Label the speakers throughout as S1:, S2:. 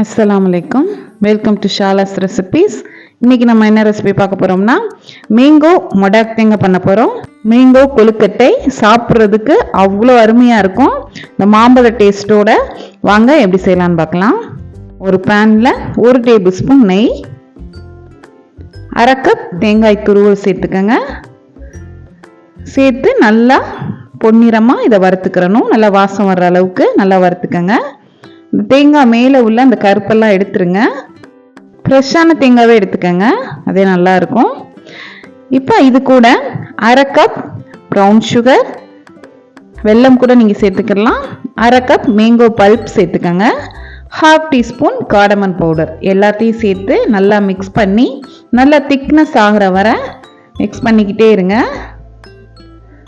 S1: அஸ்லாம் அலைக்கும் welcome to ஷாலாஸ் recipes இன்னைக்கு நம்ம என்ன ரெசிபி பார்க்க போகிறோம்னா மேங்கோ மொடாக் தேங்காய் பண்ண போகிறோம் மேங்கோ கொழுக்கட்டை சாப்பிட்றதுக்கு அவ்வளோ அருமையாக இருக்கும். இந்த மாம்பழ டேஸ்ட்டோட வாங்க எப்படி செய்யலான்னு பார்க்கலாம். ஒரு பேனில் ஒரு டேபிள் ஸ்பூன் நெய் அரை கப் தேங்காய் துருவல் சேர்த்துக்கோங்க. சேர்த்து நல்லா பொன்னிறமாக இதை வறுத்துக்கிறணும். நல்லா வாசம் வர்ற அளவுக்கு நல்லா வறுத்துக்கோங்க. இந்த தேங்காய் மேலே உள்ள அந்த கருப்பெல்லாம் எடுத்துருங்க. ஃப்ரெஷ்ஷான தேங்காவே எடுத்துக்கோங்க. அதே நல்லா இருக்கும் இப்போ இது கூட அரை கப் ப்ரௌன் சுகர் வெல்லம் கூட நீங்கள் சேர்த்துக்கலாம். அரை கப் மேங்கோ பல்ப் சேர்த்துக்கோங்க. ஹாஃப் டீஸ்பூன் காடமன் பவுடர் எல்லாத்தையும் சேர்த்து நல்லா மிக்ஸ் பண்ணி நல்லா திக்னஸ் ஆகிற வரை மிக்ஸ் பண்ணிக்கிட்டே இருங்க.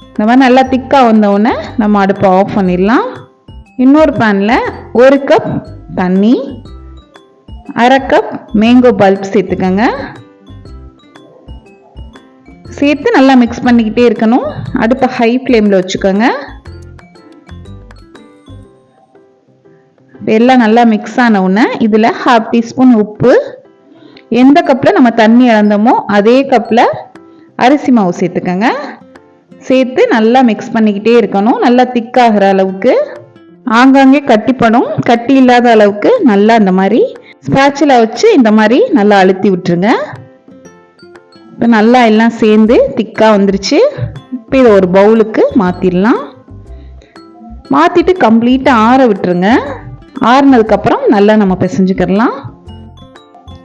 S1: இந்த மாதிரி நல்லா திக்காக வந்தவுடனே நம்ம அடுப்பை ஆஃப் பண்ணிடலாம். இன்னொரு பேனில் ஒரு கப் தண்ணி அரை கப் மேங்கோ பல்ப் சேர்த்துக்கங்க. சேர்த்து நல்லா மிக்ஸ் பண்ணிக்கிட்டே இருக்கணும். அடுப்பை ஹை ஃப்ளேமில் வச்சுக்கோங்க. எல்லாம் நல்லா மிக்ஸ் ஆன உடனே இதில் ஹாஃப் டீஸ்பூன் உப்பு. எந்த கப்பில் நம்ம தண்ணி இழந்தோமோ அதே கப்பில் அரிசி மாவு சேர்த்துக்கோங்க. சேர்த்து நல்லா மிக்ஸ் பண்ணிக்கிட்டே இருக்கணும். நல்லா திக்காகிற அளவுக்கு. ஆங்காங்கே கட்டிப்படும் கட்டி இல்லாத அளவுக்கு நல்லா இந்த மாதிரி ஸ்பேச்சில் வச்சு இந்த மாதிரி நல்லா அழுத்தி விட்டுருங்க. இப்போ நல்லா எல்லாம் சேர்ந்து திக்காக வந்துருச்சு. இப்போ இதை ஒரு பவுலுக்கு மாற்றிடலாம் மாற்றிட்டு கம்ப்ளீட்டாக ஆற விட்டுருங்க. ஆறுனதுக்கப்புறம் நல்லா நம்ம பிசைஞ்சுக்கிடலாம்.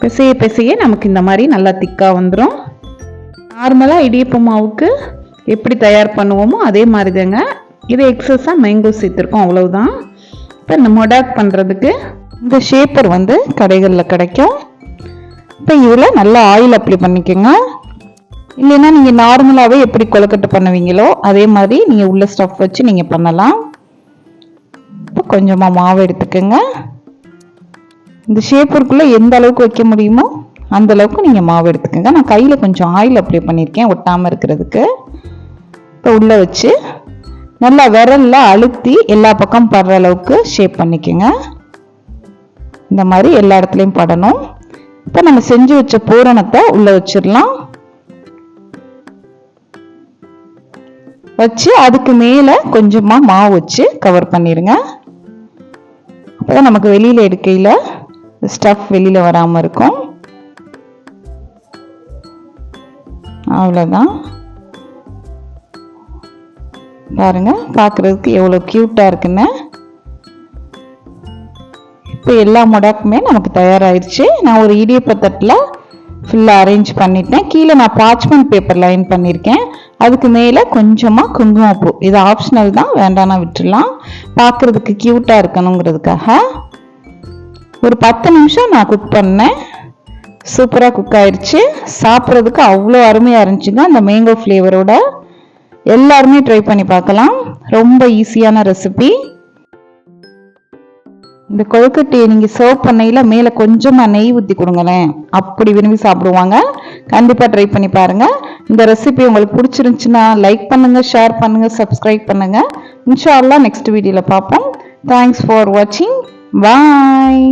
S1: பிசைய பிசைய நமக்கு இந்த மாதிரி நல்லா திக்காக வந்துடும் நார்மலாக இடியப்ப மாவுக்கு எப்படி தயார் பண்ணுவோமோ அதே மாதிரி தாங்க இது எக்ஸஸாக மேங்கோ சேர்த்துருக்கோம் அவ்வளவுதான். இப்போ இந்த மொடாக் பண்ணுறதுக்கு இந்த ஷேப்பர் வந்து கடைகளில் கிடைக்கும். இப்போ இதில் நல்லா ஆயில் அப்ளை பண்ணிக்கோங்க. இல்லைன்னா நீங்கள் நார்மலாகவே எப்படி கொழுக்கட்டை பண்ணுவீங்களோ அதே மாதிரி நீங்கள் உள்ள ஸ்டஃப் வச்சு நீங்கள் பண்ணலாம். இப்போ கொஞ்சமாக மாவு எடுத்துக்கோங்க. இந்த ஷேப்பருக்குள்ளே எந்த அளவுக்கு வைக்க முடியுமோ அந்த அளவுக்கு நீங்கள் மாவு எடுத்துக்கோங்க. நான் கையில் கொஞ்சம் ஆயில் அப்ளை பண்ணியிருக்கேன் ஒட்டாமல் இருக்கிறதுக்கு. இப்போ உள்ளே வச்சு நல்லா விரல்ல அழுத்தி எல்லா பக்கம் படுற அளவுக்கு ஷேப் பண்ணிக்கோங்க. இந்த மாதிரி எல்லா இடத்துலையும் படணும். இப்போ நம்ம செஞ்சு வச்ச பூரணத்தை உள்ளே வச்சிடலாம். வச்சு அதுக்கு மேலே கொஞ்சமாக மாவு வச்சு கவர் பண்ணிடுங்க அப்போ நமக்கு வெளியில் எடுக்கையில் ஸ்டஃப் வெளியில் வராமல் இருக்கும். அவ்வளோதான் பாருங்க பார்க்குறதுக்கு எவ்வளோ க்யூட்டாக இருக்குன்னு. இப்போ எல்லா மொடாக்குமே நமக்கு தயாராகிடுச்சு நான் ஒரு இடியப்ப தட்டில் ஃபுல்லாக அரேஞ்ச் பண்ணிட்டேன். கீழே நான் பார்ச்மெண்ட் பேப்பர் லைன் பண்ணியிருக்கேன் அதுக்கு மேலே கொஞ்சமாக குங்குமப்பூ இது ஆப்ஷனல் தான் வேண்டாம்னா விட்டுடலாம். பார்க்குறதுக்கு க்யூட்டாக இருக்கணுங்கிறதுக்காக. ஒரு பத்து நிமிஷம் நான் குக் பண்ணேன். சூப்பராக குக் ஆயிடுச்சு சாப்பிட்றதுக்கு அவ்வளோ அருமையாக இருந்துச்சுங்க அந்த மேங்கோ ஃப்ளேவரோட எல்லாருமே ட்ரை பண்ணி பார்க்கலாம். ரொம்ப ஈஸியான ரெசிபி இந்த கொழுக்கட்டையை நீங்கள் சர்வ் பண்ணையில் மேலே கொஞ்சமாக நெய் ஊற்றி கொடுங்களேன். அப்படி விரும்பி சாப்பிடுவாங்க. கண்டிப்பாக ட்ரை பண்ணி பாருங்கள் இந்த ரெசிபி உங்களுக்கு பிடிச்சிருந்துச்சுன்னா லைக் பண்ணுங்கள் ஷேர் பண்ணுங்கள் சப்ஸ்கிரைப் பண்ணுங்கள் இன்ஷால்லாம் நெக்ஸ்ட் வீடியோவில் பார்ப்போம். தேங்க்ஸ் ஃபார் வாட்சிங் பாய்